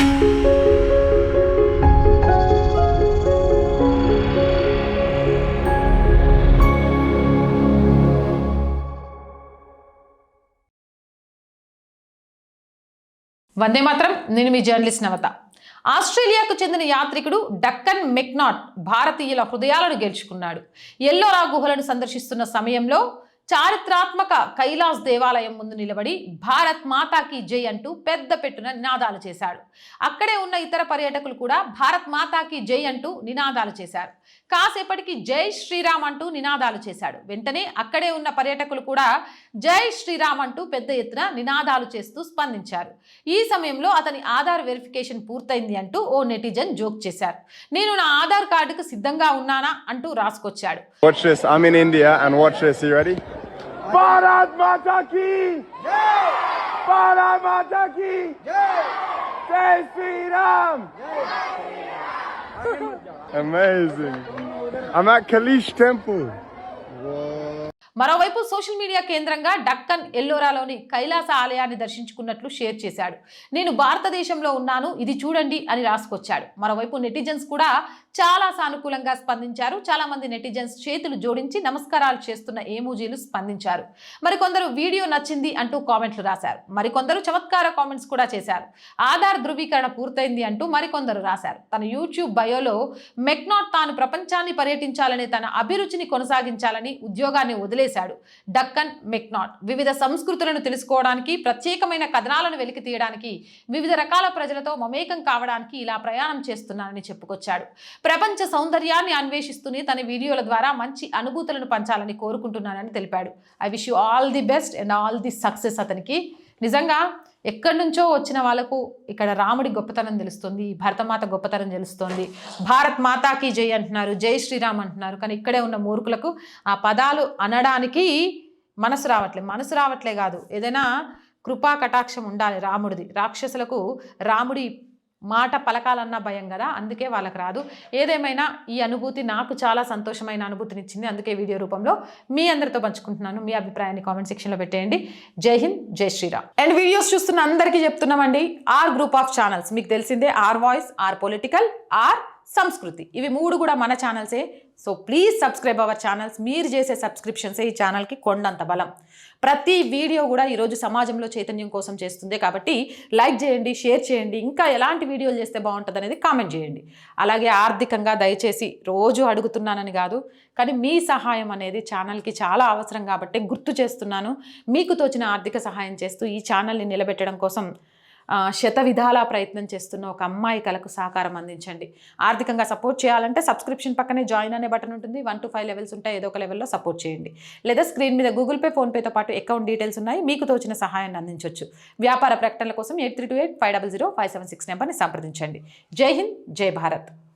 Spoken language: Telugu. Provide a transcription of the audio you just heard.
వందే మాత్రం నేను మీ జర్నలిస్ట్ నవత. ఆస్ట్రేలియాకు చెందిన యాత్రికుడు డక్కన్ మెక్నాట్ భారతీయుల హృదయాలను గెలుచుకున్నాడు. ఎల్లోరా గుహలను సందర్శిస్తున్న సమయంలో చారిత్రాత్మక కైలాస్ దేవాలయం ముందు నిలబడి భారత్ మాతాకి జై అంటూ పెద్ద పెట్టున నినాదాలు చేశాడు అక్కడే ఉన్న ఇతర పర్యాటకులు కూడా భారత్ మాతాకి జై అంటూ నినాదాలు చేశారు కాసేపటికి జై శ్రీరామ్ అంటూ నినాదాలు చేశాడు వెంటనే అక్కడే ఉన్న పర్యాటకులు కూడా జై శ్రీరామ్ అంటూ పెద్ద ఎత్తున నినాదాలు చేస్తూ స్పందించారు ఈ సమయంలో అతని ఆధార్ వెరిఫికేషన్ పూర్తయింది అంటూ ఓ నెటిజన్ జోక్ చేశారు నేను నా ఆధార్ కార్డుకు సిద్ధంగా ఉన్నానా అంటూ రాసుకొచ్చాడు Watch this. I'm in India and watch this. You ready? Mata ki! Jai! Jai Sri Ram! Amazing. I'm at Kalish Temple. మరోవైపు సోషల్ మీడియా కేంద్రంగా డక్కన్ ఎల్లోరాలోని కైలాస ఆలయాన్ని దర్శించుకున్నట్లు షేర్ చేశాడు నేను భారతదేశంలో ఉన్నాను ఇది చూడండి అని రాసుకొచ్చాడు మరోవైపు నెటిజన్స్ కూడా చాలా సానుకూలంగా స్పందించారు. చాలా మంది నెటిజన్స్ చేతులు జోడించి నమస్కారాలు చేస్తున్న ఏమోజీలు స్పందించారు. మరికొందరు వీడియో నచ్చింది అంటూ కామెంట్లు రాశారు. మరికొందరు చమత్కార కామెంట్స్ కూడా చేశారు. ఆధార్ ధృవీకరణ పూర్తయింది అంటూ మరికొందరు రాశారు. తన యూట్యూబ్ బయోలో మెక్నాట్ తాను ప్రపంచాన్ని పర్యటించాలని తన అభిరుచిని కొనసాగించాలని ఉద్యోగాన్ని వదిలేశాడు. డక్కన్ మెక్నాట్ వివిధ సంస్కృతులను తెలుసుకోవడానికి ప్రత్యేకమైన కథనాలను వెలికి తీయడానికి వివిధ రకాల ప్రజలతో మమేకం కావడానికి ఇలా ప్రయాణం చేస్తున్నానని చెప్పుకొచ్చాడు. ప్రపంచ సౌందర్యాన్ని అన్వేషిస్తూనే తన వీడియోల ద్వారా మంచి అనుభూతులను పంచాలని కోరుకుంటున్నానని తెలిపాడు. I wish you all the best and all the success అతనికి. నిజంగా ఎక్కడి నుంచో వచ్చిన వాళ్ళకు ఇక్కడ రాముడి గొప్పతనం తెలుస్తుంది భరతమాత గొప్పతనం తెలుస్తుంది. భారత్ మాతాకి జై అంటున్నారు జై శ్రీరామ్ అంటున్నారు. కానీ ఇక్కడే ఉన్న మూర్ఖులకు ఆ పదాలు అనడానికి మనసు రావట్లే. మనసు రావట్లే కాదు. ఏదైనా కృపా కటాక్షం ఉండాలి రాముడిది. రాక్షసులకు రాముడి మాట పలకాలన్న భయం కదా అందుకే వాళ్ళకి రాదు. ఏదేమైనా ఈ అనుభూతి నాకు చాలా సంతోషమైన అనుభూతినిచ్చింది. అందుకే వీడియో రూపంలో మీ అందరితో పంచుకుంటున్నాను. మీ అభిప్రాయాన్ని కామెంట్ సెక్షన్లో పెట్టేయండి. జై హింద్ జై శ్రీరామ్. అండ్ వీడియోస్ చూస్తున్న అందరికీ చెప్తున్నామండి ఆర్ గ్రూప్ ఆఫ్ ఛానల్స్. మీకు తెలిసిందే R voice R political R Sanskriti. ఇవి మూడు కూడా మన ఛానల్సే. So please subscribe our channels. మీరు చేసే సబ్స్క్రిప్షన్సే ఈ ఛానల్కి కొండంత బలం. ప్రతి వీడియో కూడా ఈరోజు సమాజంలో చైతన్యం కోసం చేస్తుంది కాబట్టి లైక్ చేయండి షేర్ చేయండి ఇంకా ఎలాంటి వీడియోలు చేస్తే బాగుంటుంది అనేది కామెంట్ చేయండి. అలాగే ఆర్థికంగా దయచేసి రోజు అడుగుతున్నానని కాదు కానీ మీ సహాయం అనేది ఛానల్కి చాలా అవసరం కాబట్టి గుర్తు చేస్తున్నాను. మీకు తోచిన ఆర్థిక సహాయం చేస్తూ ఈ ఛానల్ని నిలబెట్టడం కోసం శత విధాలా ప్రయత్నం చేస్తున్న ఒక అమ్మాయి కలకు సహకారం అందించండి. ఆర్థికంగా సపోర్ట్ చేయాలంటే సబ్స్క్రిప్షన్ పక్కనే జాయిన్ అనే బటన్ ఉంటుంది. వన్ టు ఫైవ్ లెవెల్స్ ఉంటాయి. ఏదో ఒక లెవెల్లో సపోర్ట్ చేయండి. లేదా స్క్రీన్ మీద గూగుల్ పే ఫోన్పేతో పాటు అకౌంట్ డీటెయిల్స్ ఉన్నాయి. మీకు తోచిన సహాయాన్ని అందించవచ్చు వ్యాపార ప్రకటనల కోసం eight three two eight five double zero five seven six నెంబర్ని సంప్రదించండి. జై హింద్ జై భారత్.